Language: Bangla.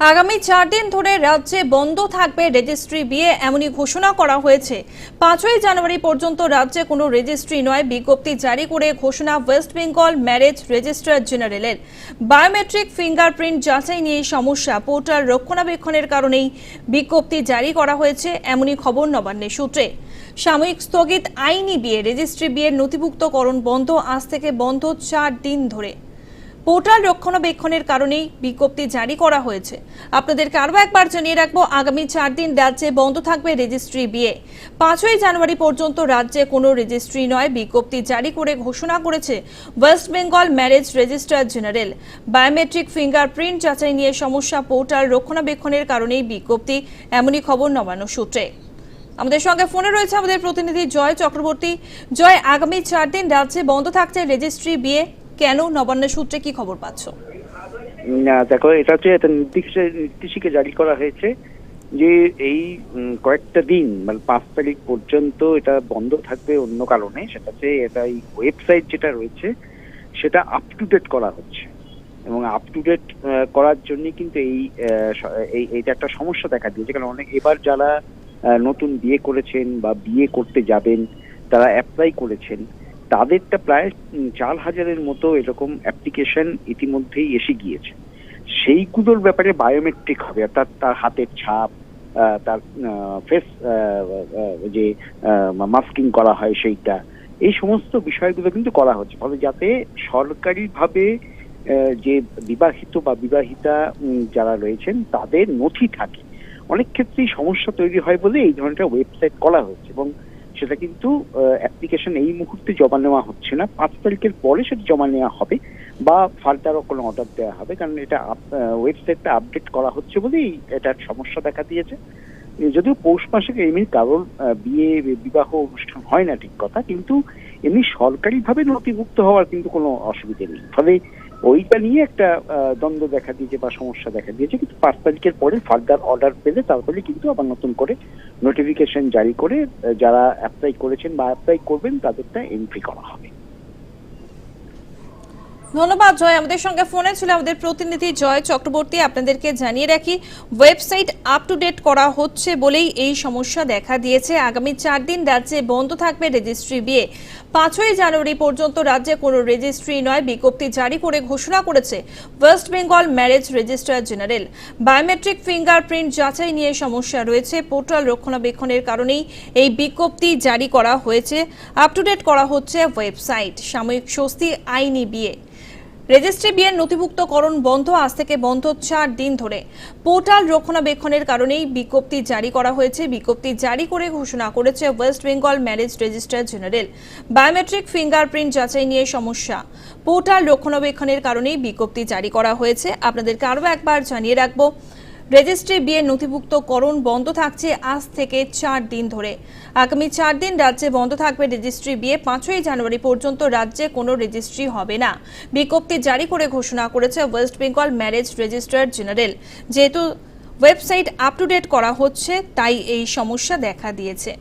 আগামী চার দিন ধরে রাজ্যে বন্ধ থাকবে রেজিস্ট্রি বিয়ে, এমনই ঘোষণা করা হয়েছে। পাঁচই জানুয়ারি পর্যন্ত রাজ্যে কোনো রেজিস্ট্রি নয়, বিজ্ঞপ্তি জারি করে ঘোষণা ওয়েস্ট বেঙ্গল ম্যারেজ রেজিস্ট্রার জেনারেলের। বায়োমেট্রিক ফিঙ্গারপ্রিন্ট যাচাই নিয়ে সমস্যা, পোর্টাল রক্ষণাবেক্ষণের কারণেই বিজ্ঞপ্তি জারি করা হয়েছে, এমনই খবর নবান্নের সূত্রে। সাময়িক স্থগিত আইনি বিয়ে, রেজিস্ট্রি বিয়ের নথিভুক্তকরণ বন্ধ, আজ থেকে বন্ধ চার দিন ধরে। পোর্টাল রক্ষণাবেক্ষণের কারণেই বিজ্ঞপ্তি জারি করা হয়েছে। আপনাদেরকে আরও একবার জানিয়ে রাখব, আগামী চার দিন রাজ্যে বন্ধ থাকবে রেজিস্ট্রি বিয়ে। পাঁচই জানুয়ারি পর্যন্ত রাজ্যে কোনো রেজিস্ট্রি নয়, বিজ্ঞপ্তি জারি করে ঘোষণা করেছে West Bengal marriage registrar general. Biometric fingerprint যাচাই নিয়ে সমস্যা পোর্টাল রক্ষণাবেক্ষণের কারণেই বিজ্ঞপ্তি, এমনই খবর নবান্ন সূত্রে। আমাদের সঙ্গে ফোনে রয়েছে আমাদের প্রতিনিধি জয় চক্রবর্তী। জয়, আগামী চার দিন রাজ্যে বন্ধ থাকছে রেজিস্ট্রি বিয়ে। কেন নবান্নের সূত্রে কি খবর পাচ্ছ? দেখো, এটা হচ্ছে একটা নির্দিষ্ট নির্দেশিকা জারি করা হয়েছে যে এই কয়েকটা দিন মানে পাঁচ তারিখ পর্যন্ত এটা বন্ধ থাকবে অন্য কারণে, সেটা হচ্ছে এটা এই ওয়েবসাইট যেটা রয়েছে, সেটা আপ টু ডেট করা হচ্ছে। এবং আপ টু ডেট করার জন্য কিন্তু এই এইটা একটা সমস্যা দেখা দিয়েছে। কারণ অনেক, এবার যারা নতুন বিয়ে করেছেন বা বিয়ে করতে যাবেন, তারা অ্যাপ্লাই করেছেন। তাদেরটা প্রায় চার হাজারের মতো এরকম অ্যাপ্লিকেশন ইতিমধ্যেই এসে গিয়েছে। সেইগুলোর ব্যাপারে বায়োমেট্রিক হবে, অর্থাৎ তার হাতের ছাপ তার ফেস যে মাস্কিং করা হয় সেইটা, এই সমস্ত বিষয়গুলো কিন্তু করা হচ্ছে। ফলে যাতে সরকারিভাবে যে বিবাহিত বা বিবাহিতা যারা রয়েছেন, তাদের নথি থাকে। অনেক ক্ষেত্রেই সমস্যা তৈরি হয় বলে এই ধরনের ওয়েবসাইট করা হচ্ছে এবং সেটা কিন্তু অ্যাপ্লিকেশন এই মুহূর্তে জমা নেওয়া হচ্ছে না। পাঁচ তারিখের পরে সেটা জমা নেওয়া হবে বা ফার্দারও কোনো অর্ডার দেওয়া হবে, কারণ এটা ওয়েবসাইটটা আপডেট করা হচ্ছে বলেই এটার সমস্যা দেখা দিয়েছে। যদিও পৌষ মাসে এমনি কারোর বিয়ে, বিবাহ অনুষ্ঠান হয় না ঠিক কথা, কিন্তু এমনি সরকারিভাবে নথিভুক্ত হওয়ার কিন্তু কোনো অসুবিধে নেই। ফলে ওইটা নিয়ে একটা দ্বন্দ্ব দেখা দিয়েছে বা সমস্যা দেখা দিয়েছে, কিন্তু পাঁচ তারিখের পরে ফার্দার অর্ডার পেলে তারপরে কিন্তু আবার নতুন করে নোটিফিকেশন জারি করে যারা অ্যাপ্লাই করেছেন বা অ্যাপ্লাই করবেন তাদেরটা এন্ট্রি করা হবে। ধন্যবাদ, জয়। আমাদের সঙ্গে ফোনে ছিল আমাদের প্রতিনিধি জয় চক্রবর্তী। আপনাদেরকে জানিয়ে রাখি, ওয়েবসাইট আপ টু ডেট করা হচ্ছে বলেই এই সমস্যা দেখা দিয়েছে। আগামী চার দিন রাজ্যে বন্ধ থাকবে রেজিস্ট্রি বিয়ে। পাঁচই জানুয়ারি পর্যন্ত রাজ্যে কোনো রেজিস্ট্রি নয়, বিজ্ঞপ্তি জারি করে ঘোষণা করেছে West Bengal marriage registrar general biometric fingerprint যাচাই নিয়ে সমস্যা রয়েছে। পোর্টাল রক্ষণাবেক্ষণের কারণেই এই বিজ্ঞপ্তি জারি করা হয়েছে। আপ টু ডেট করা হচ্ছে ওয়েবসাইট। সাময়িক স্বস্তি, আইনি বিয়ে। রেজিস্ট্রি বিয়ের নথিভুক্তকরণ বন্ধ, আজ থেকে বন্ধ চার দিন ধরে। পোর্টাল রক্ষণাবেক্ষণের কারণেই বিজ্ঞপ্তি জারি করা হয়েছে। বিজ্ঞপ্তি জারি করে ঘোষণা করেছে West Bengal marriage registrar general. Biometric fingerprint যাচাই নিয়ে সমস্যা। পোর্টাল রক্ষণাবেক্ষণের কারণেই বিজ্ঞপ্তি জারি করা হয়েছে। আপনাদেরকে আরও একবার জানিয়ে রাখব রেজিস্ট্রি বিয়ের নথিভুক্তকরণ বন্ধ থাকছে আজ থেকে চার দিন ধরে। আগামী চার দিন রাজ্যে বন্ধ থাকবে রেজিস্ট্রি বিয়ে। পাঁচই জানুয়ারি পর্যন্ত রাজ্যে কোনো রেজিস্ট্রি হবে না। বিজ্ঞপ্তি জারি করে ঘোষণা করেছে West Bengal marriage registrar general. যেহেতু ওয়েবসাইট আপ টু ডেট করা হচ্ছে, তাই এই সমস্যা দেখা দিয়েছে।